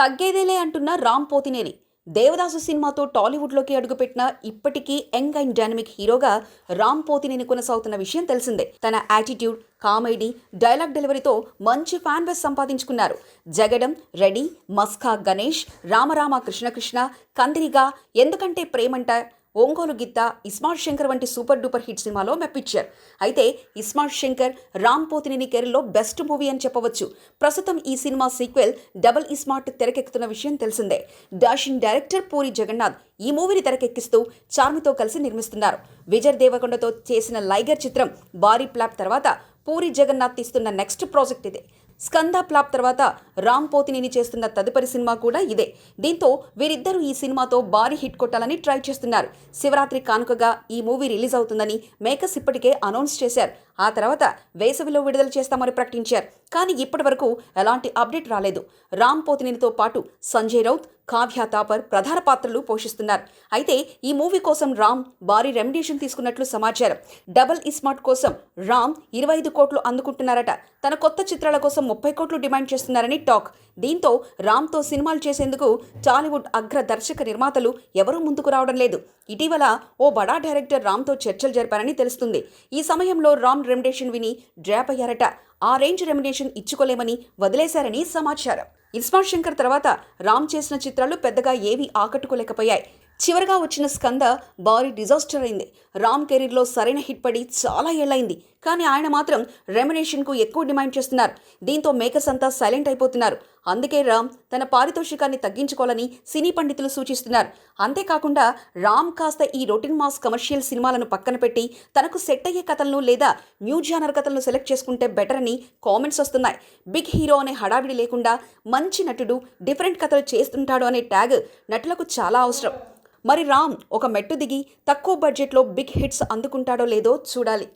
తగ్గేదేలే అంటున్న రామ్ పోతినేని. దేవదాసు సినిమాతో టాలీవుడ్లోకి అడుగుపెట్టిన ఇప్పటికీ యంగ్ అండ్ డైనమిక్ హీరోగా రామ్ పోతినేని కొనసాగుతున్న విషయం తెలిసిందే. తన యాటిట్యూడ్ కామెడీ డైలాగ్ డెలివరీతో మంచి ఫ్యాన్ బేస్ సంపాదించుకున్నారు. జగడం రెడీ మస్కా గణేష్ రామరామ కృష్ణకృష్ణ కందిరిగా ఎందుకంటే ప్రేమంట ఒంగోలు గిత్త ఇస్మార్ట్ శంకర్ వంటి సూపర్ డూపర్ హిట్ సినిమాలో మెప్పించారు. అయితే ఇస్మార్ట్ శంకర్ రామ్ పోతినేని కెరీర్లో బెస్ట్ మూవీ అని చెప్పవచ్చు. ప్రస్తుతం ఈ సినిమా సీక్వెల్ డబుల్ ఇస్మార్ట్ తెరకెక్కుతున్న విషయం తెలిసిందే. డాషింగ్ డైరెక్టర్ పూరి జగన్నాథ్ ఈ మూవీని తెరకెక్కిస్తూ చార్మితో కలిసి నిర్మిస్తున్నారు. విజయ్ దేవకొండతో చేసిన లైగర్ చిత్రం భారీ ప్లాప్ తర్వాత పూరి జగన్నాథ్ తీస్తున్న నెక్స్ట్ ప్రాజెక్ట్ ఇదే. స్కంద ప్లాప్ తర్వాత రామ్ పోతినేని చేస్తున్న తదుపరి సినిమా కూడా ఇదే. దీంతో వీరిద్దరూ ఈ సినిమాతో భారీ హిట్ కొట్టాలని ట్రై చేస్తున్నారు. శివరాత్రి కానుకగా ఈ మూవీ రిలీజ్ అవుతుందని మేకర్స్ ఇప్పటికే అనౌన్స్ చేశారు. ఆ తర్వాత వేసవిలో విడుదల చేస్తామని ప్రకటించారు. కానీ ఇప్పటి వరకు ఎలాంటి అప్డేట్ రాలేదు. రామ్ పోతినేనితో పాటు సంజయ్ రౌత్ కావ్య తాపర్ ప్రధాన పాత్రలు పోషిస్తున్నారు. అయితే ఈ మూవీ కోసం రామ్ భారీ రెమ్యునేషన్ తీసుకున్నట్లు సమాచారం. డబల్ ఇస్మార్ట్ కోసం రామ్ ఇరవై ఐదు కోట్లు అందుకుంటున్నారట. తన కొత్త చిత్రాల కోసం ముప్పై కోట్లు డిమాండ్ చేస్తున్నారని టాక్. దీంతో రామ్తో సినిమాలు చేసేందుకు టాలీవుడ్ అగ్ర దర్శక నిర్మాతలు ఎవరూ ముందుకు రావడం లేదు. ఇటీవల ఓ బడా డైరెక్టర్ రామ్తో చర్చలు జరిపారని తెలుస్తుంది. ఈ సమయంలో రామ్ రెమ్యునేషన్ విని డ్రాప్ అయ్యారట. ఆ రేంజ్ రెమ్యునేషన్ ఇచ్చుకోలేమని వదిలేశారని సమాచారం. ఇస్మార్ట్ శంకర్ తర్వాత రామ్ చేసిన చిత్రాలు పెద్దగా ఏవీ ఆకట్టుకోలేకపోయాయి. చివరిగా వచ్చిన స్కంద భారీ డిజాస్టర్ అయింది. రామ్ కెరీర్లో సరైన హిట్ పడి చాలా ఏళ్ళైంది. కానీ ఆయన మాత్రం రెమినేషన్కు ఎక్కువ డిమాండ్ చేస్తున్నారు. దీంతో మేకర్స్ అంతా సైలెంట్ అయిపోతున్నారు. అందుకే రామ్ తన పారితోషికాన్ని తగ్గించుకోవాలని సినీ పండితులు సూచిస్తున్నారు. అంతేకాకుండా రామ్ కాస్త ఈ రొటీన్ మాస్ కమర్షియల్ సినిమాలను పక్కన పెట్టి తనకు సెట్ అయ్యే కథలను లేదా న్యూ జానర్ కథలను సెలెక్ట్ చేసుకుంటే బెటర్ అని కామెంట్స్ వస్తున్నాయి. బిగ్ హీరో అనే హడావిడి లేకుండా మంచి నటుడు డిఫరెంట్ కథలు చేస్తుంటాడు అనే ట్యాగ్ నటులకు చాలా అవసరం. మరి రామ్ ఒక మెట్టు దిగి తక్కువ బడ్జెట్లో బిగ్ హిట్స్ అందుకుంటాడో లేదో చూడాలి.